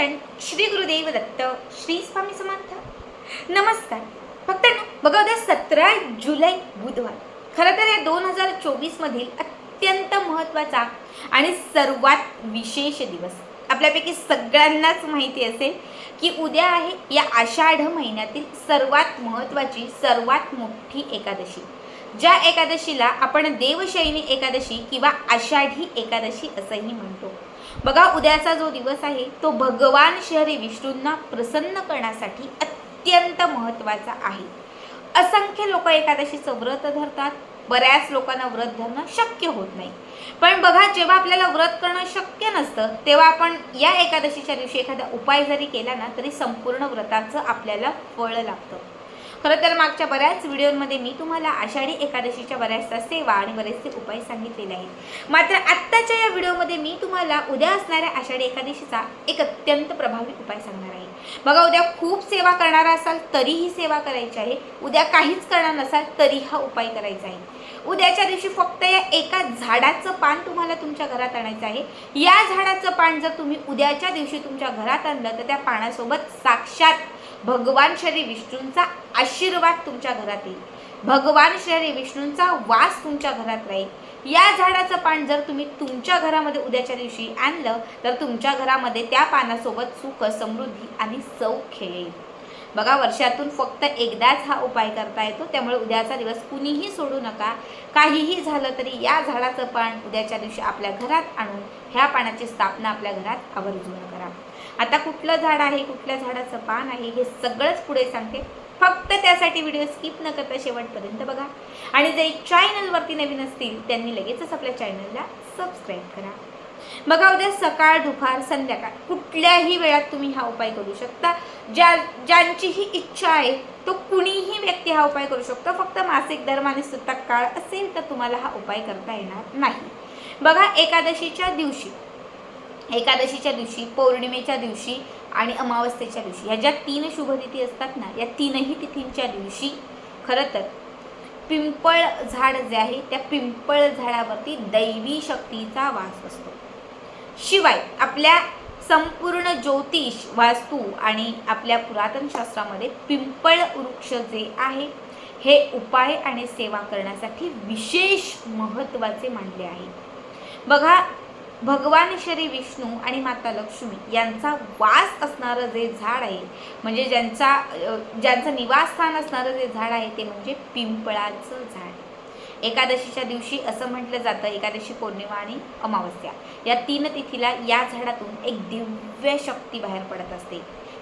चिंतन श्री गुरुदेव दत्त श्री स्वामी समर्थ. नमस्कार. फक्त बघा उद्या सतरा जुलै बुधवार. खरं तर या दोन हजार चोवीसमधील अत्यंत महत्त्वाचा आणि सर्वात विशेष दिवस. आपल्यापैकी सगळ्यांनाच माहिती असेल की उद्या आहे या आषाढ महिन्यातील सर्वात महत्त्वाची सर्वात मोठी एकादशी. ज्या एकादशीला आपण देवशैनी एकादशी किंवा आषाढी एकादशी असंही म्हणतो. बघा उद्याचा जो दिवस आहे तो भगवान श्री विष्णूंना प्रसन्न करण्यासाठी अत्यंत महत्त्वाचा आहे. असंख्य लोक एकादशीचं व्रत धरतात. बऱ्याच लोकांना व्रत धरणं शक्य होत नाही. पण बघा जेव्हा आपल्याला व्रत करणं शक्य नसतं तेव्हा आपण या एकादशीच्या दिवशी एखादा उपाय जरी केला ना तरी संपूर्ण व्रताचं आपल्याला फळ लागतं. खरं तर मागच्या बऱ्याच व्हिडिओमध्ये मी तुम्हाला आषाढी एकादशीच्या बऱ्याचशा सेवा आणि बरेचसे उपाय सांगितलेले आहेत. मात्र आत्ताच्या या व्हिडिओमध्ये मी तुम्हाला उद्या असणाऱ्या आषाढी एकादशीचा एक अत्यंत प्रभावी उपाय सांगणार आहे. बघा उद्या खूप सेवा करणारा असाल तरीही सेवा करायची आहे. उद्या काहीच करणार नसाल तरी हा उपाय करायचा आहे. उद्याच्या दिवशी फक्त या एका झाडाचं पान तुम्हाला तुमच्या घरात आणायचं आहे. या झाडाचं पान जर तुम्ही उद्याच्या दिवशी तुमच्या घरात आणलं तर त्या पानासोबत साक्षात भगवान श्री विष्णूंचा आशीर्वाद तुमच्या घरात येईल. भगवान श्री विष्णूंचा वास तुमच्या घरात राहील. या झाडाचं पान जर तुम्ही तुमच्या घरामध्ये उद्याच्या दिवशी आणलं तर तुमच्या घरामध्ये त्या पानासोबत सुख समृद्धी आणि सौख्य येईल. बघा वर्षातून फक्त एकदाच हा उपाय करता येतो. त्यामुळे उद्याचा दिवस कुणीही सोडू नका. काहीही झालं तरी या झाडाचं पान उद्याच्या दिवशी आपल्या घरात आणून ह्या पानाची स्थापना आपल्या घरात आवर्जून करा. आता कुठलं झाड आहे कुठल्या झाडाचं पान आहे हे सगळंच पुढे सांगते. फक्त त्यासाठी व्हिडिओ स्किप न करता शेवटपर्यंत बघा. आणि जे चॅनलवरती नवीन असतील त्यांनी लगेचच आपल्या चॅनलला सबस्क्राईब करा. बघा उद्या सकाळ दुपार संध्याकाळ. कुठल्याही वेळात तुम्ही हा उपाय करू शकता. ज्या ज्यांचीही इच्छा आहे तो कुणीही व्यक्ती हा उपाय करू शकतो. फक्त मासिक दरमाने सुद्धा काळ असेल तर तुम्हाला हा उपाय करता येणार नाही. बघा एकादशीच्या दिवशी एकादशीच्या दिवशी पौर्णिमेच्या दिवशी आणि अमावस्येच्या दिवशी ह्या ज्या तीन शुभतिथी असतात ना या तीनही तिथींच्या दिवशी खरं तर पिंपळ झाड जे आहे त्या पिंपळ झाडावरती दैवी शक्तीचा वास असतो. शिवाय आपल्या संपूर्ण ज्योतिष वास्तू आणि आपल्या पुरातन शास्त्रामध्ये पिंपळ वृक्ष जे आहे हे उपाय आणि सेवा करण्यासाठी विशेष महत्त्वाचे मानले आहे. बघा भगवान श्री विष्णू आणि माता लक्ष्मी यांचा वास असणारं जे झाड आहे म्हणजे ज्यांचा ज्यांचं निवासस्थान असणारं जे झाड आहे ते म्हणजे पिंपळाचं झाड. एकादशीच्या दिवशी असं म्हटलं जातं एकादशी पौर्णिमा आणि अमावस्या. या तीन तिथीला या झाडातून एक दिव्य शक्ती बाहेर पडत असते.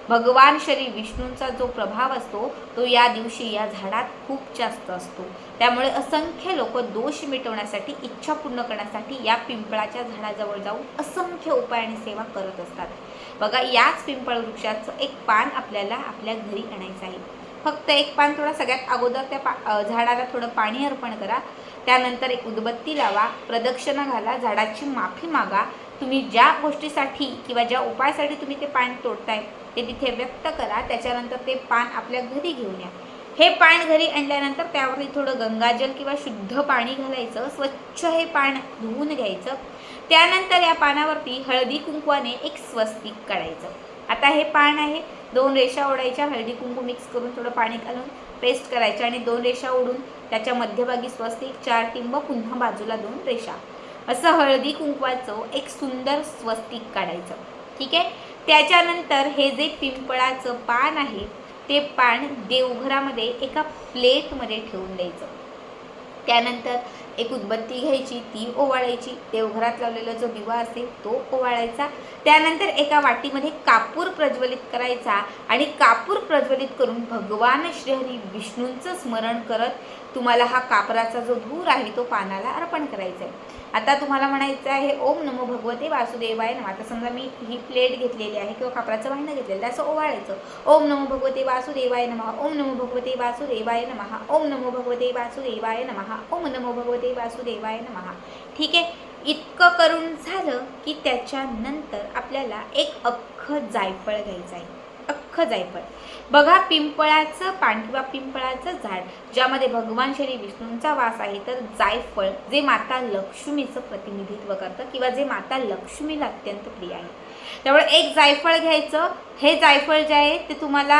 भगवान श्री विष्णूंचा जो प्रभाव असतो तो या दिवशी या झाडात खूप जास्त असतो. त्यामुळे असंख्य लोक दोष मिटवण्यासाठी इच्छा पूर्ण करण्यासाठी या पिंपळाच्या झाडाजवळ जाऊन असंख्य उपाय आणि सेवा करत असतात. बघा याच पिंपळ वृक्षाचं एक पान आपल्याला आपल्या घरी आणायचं आहे. फक्त एक पान थोडा सगळ्यात अगोदर त्या पा झाडाला थोडं पाणी अर्पण करा. त्यानंतर एक उदबत्ती लावा प्रदक्षिणा घाला झाडाची माफी मागा. तुम्ही ज्या गोष्टीसाठी किंवा ज्या उपायासाठी तुम्ही ते पान तोडताय ते तिथे व्यक्त करा. त्याच्यानंतर ते पान आपल्या घरी घेऊन या. हे पान घरी आणल्यानंतर त्यावरती थोडं गंगाजल किंवा शुद्ध पाणी घालायचं स्वच्छ हे पान धुवून घ्यायचं. त्यानंतर या पानावरती हळदी कुंकवाने एक स्वस्तिक काढायचं. आता हे पान आहे. दोन रेषा ओढायच्या हळदी कुंकू मिक्स करून थोडं पाणी घालून पेस्ट करायचं आणि दोन रेषा ओढून त्याच्या मध्यभागी स्वस्तिक चार टिंब पुन्हा बाजूला दोन रेषा. असं हळदी कुंकवाचं एक सुंदर स्वस्तिक काढायचं. ठीक आहे? त्याच्यानंतर हे जे पिंपळाचं पान आहे ते पान देवघरामध्ये एका प्लेटमध्ये ठेवून द्यायचं. त्यानंतर एक उदबत्ती घ्यायची ती ओवाळायची. देवघरात लावलेला जो दिवा असेल तो ओवाळायचा. त्यानंतर एका वाटीमध्ये कापूर प्रज्वलित करायचा आणि कापूर प्रज्वलित करून भगवान श्रीहरी विष्णूंचं स्मरण करत तुम्हाला हा कापराचा जो धूर आहे तो पानाला अर्पण करायचा आहे. आता तुम्हाला म्हणायचं आहे ओम नमो भगवते वासुदेवाय नमः. आता समजा मी ही प्लेट घेतलेली आहे किंवा कापराचं भांडं घेतलेलं असं ओवाळायचं. ओम नमो भगवते वासुदेवाय नमः. ओम नमो भगवते वासुदेवाय नमः. ओम नमो भगवते वासुदेवाय नमः. ओम नमो भगवते वासुदेवाय नमः ठीक आहे? इतकं करून झालं की त्याच्यानंतर आपल्याला एक अख्खं जायफळ घ्यायचं आहे. अख्खं जायफळ. बघा पिंपळाचं पान किंवा पिंपळाचं झाड ज्यामध्ये भगवान श्री विष्णूंचा वास आहे तर जायफळ जे माता लक्ष्मीचं प्रतिनिधित्व करतं किंवा जे माता लक्ष्मीला अत्यंत प्रिय आहे. त्यामुळे एक जायफळ घ्यायचं. हे जायफळ जे आहे ते तुम्हाला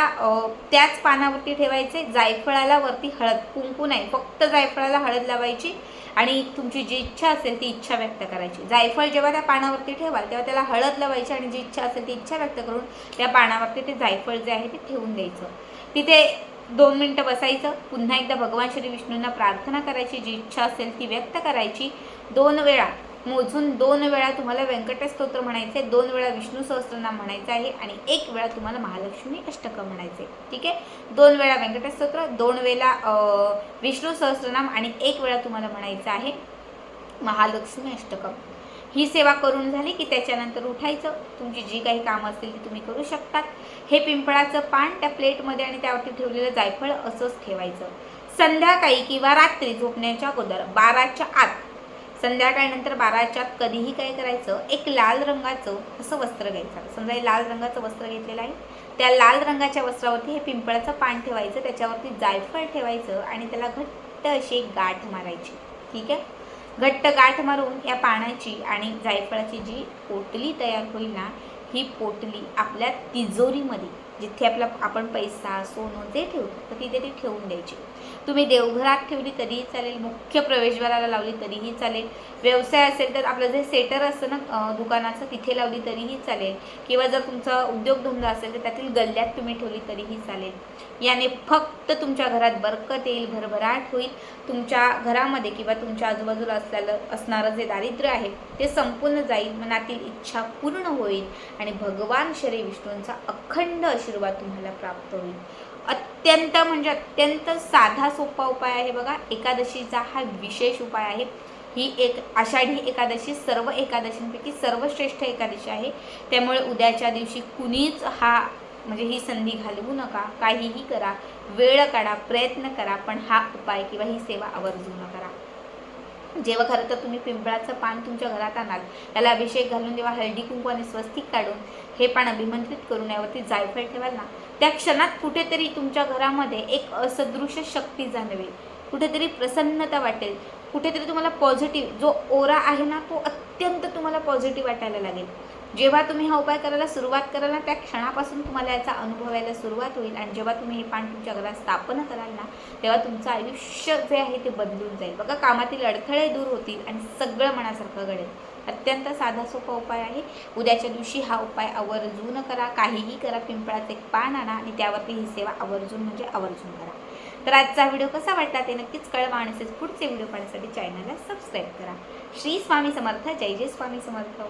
त्याच पानावरती ठेवायचे. जायफळाला वरती हळद कुंकू नाही फक्त जायफळाला हळद लावायची. आणि तुमची जी इच्छा असेल ती इच्छा व्यक्त करायची. जायफळ जेव्हा त्या पानावरती ठेवाल तेव्हा त्याला हळद लावायची आणि जी इच्छा असेल ती इच्छा व्यक्त करून त्या पानावरती ते जायफळ जे आहे ते ठेवून द्यायचं. तिथे दोन मिनटं बसायचं. पुन्हा एकदा भगवान श्री विष्णूंना प्रार्थना करायची. जी इच्छा असेल ती व्यक्त करायची. दोन वेळा मोजून दोन वेळा तुम्हाला व्यंकटेश स्तोत्र म्हणायचे दोन वेळा विष्णू सहस्त्रनाम म्हणायचं आहे आणि एक वेळा तुम्हाला महालक्ष्मी अष्टकं म्हणायचे. ठीक आहे? दोन वेळा व्यंकटेश स्तोत्र दोन वेळा विष्णू सहस्त्रनाम आणि एक वेळा तुम्हाला म्हणायचं आहे महालक्ष्मी अष्टकम ही सेवा करून झाली की त्याच्यानंतर उठायचं. तुमची जी काही कामं असतील ती तुम्ही करू शकतात. हे पिंपळाचं पान त्या प्लेटमध्ये आणि त्यावरती ठेवलेलं जायफळ असंच ठेवायचं. संध्याकाळी किंवा रात्री झोपण्याच्या अगोदर बाराच्या आत संध्याकाळनंतर बाराच्या कधीही काय करायचं एक लाल रंगाचं असं वस्त्र घ्यायचं. समजा हे लाल रंगाचं वस्त्र घेतलेलं आहे. त्या लाल रंगाच्या वस्त्रावरती हे पिंपळाचं पान ठेवायचं त्याच्यावरती जायफळ ठेवायचं आणि त्याला घट्ट अशी एक गाठ मारायची. ठीक आहे? घट्ट गाठ मारून या पानाची आणि जायफळाची जी पोटली तयार होईल ना ही पोटली आपल्या तिजोरीमध्ये जिथे आपला आपण पैसा सोनं जे ठेवतो तर तिथे ती ठेवून द्यायची. तुम्ही देवघरात ठेवली तरीही चालेल मुख्य प्रवेशद्वाराला लावली तरीही चालेल. व्यवसाय असेल तर आपलं जे सेटर असतं ना दुकानाचं तिथे लावली तरीही चालेल. किंवा जर तुमचा उद्योगधंदा असेल तर त्यातील गल्ल्यात तुम्ही ठेवली तरीही चालेल. याने फक्त तुमच्या घरात बरकत येईल भरभराट होईल. तुमच्या घरामध्ये किंवा तुमच्या आजूबाजूला असलेलं असणारं जे दारिद्र्य आहे ते संपूर्ण जाईल मनातील इच्छा पूर्ण होईल. आणि भगवान श्री विष्णूंचा अखंड आशीर्वाद तुम्हाला प्राप्त होईल. अत्यंत म्हणजे अत्यंत साधा सोपा उपाय आहे बघा. एकादशीचा हा विशेष उपाय आहे. ही एक आषाढी एकादशी सर्व एकादशींपैकी सर्वश्रेष्ठ एकादशी आहे. त्यामुळे उद्याच्या दिवशी कुणीच हा म्हणजे ही संधी घालवू नका. काहीही करा. वेळ काढा प्रयत्न करा पण हा उपाय किंवा ही सेवा आवर्जून करा. जेव्हा खरं तर तुम्ही पिंपळाचं पान तुमच्या घरात आणाल त्याला अभिषेक घालून जेव्हा हळदी कुंकू आणि स्वस्तिक काढून हे पान अभिमंत्रित करून यावरती जायफळ ठेवाल ना त्या क्षणात कुठेतरी तुमच्या घरामध्ये एक असदृश्य शक्ती जाणवेल. कुठेतरी प्रसन्नता वाटेल. कुठेतरी तुम्हाला पॉझिटिव्ह जो ओरा आहे ना तो अत्यंत तुम्हाला पॉझिटिव्ह वाटायला लागेल. जेव्हा तुम्ही हा उपाय करायला सुरुवात कराल ना त्या क्षणापासून तुम्हाला याचा अनुभव यायला सुरुवात होईल. आणि जेव्हा तुम्ही हे पान तुमच्या घरात स्थापन कराल ना तेव्हा तुमचं आयुष्य जे आहे ते बदलून जाईल. बघा कामातील अडथळे दूर होतील आणि सगळं मनासारखं घडेल. अत्यंत साधा सोपा उपाय आहे. उद्याच्या दिवशी हा उपाय आवर्जून करा. काहीही करा. पिंपळाचं एक पान आणा आणि त्यावरती ही सेवा आवर्जून म्हणजे आवर्जून करा. तर आजचा व्हिडिओ कसा वाटला ते नक्कीच कळवा आणि पुढचे व्हिडिओ पाहण्यासाठी चॅनलला सबस्क्राईब करा. श्री स्वामी समर्थ. जय जय स्वामी समर्थ.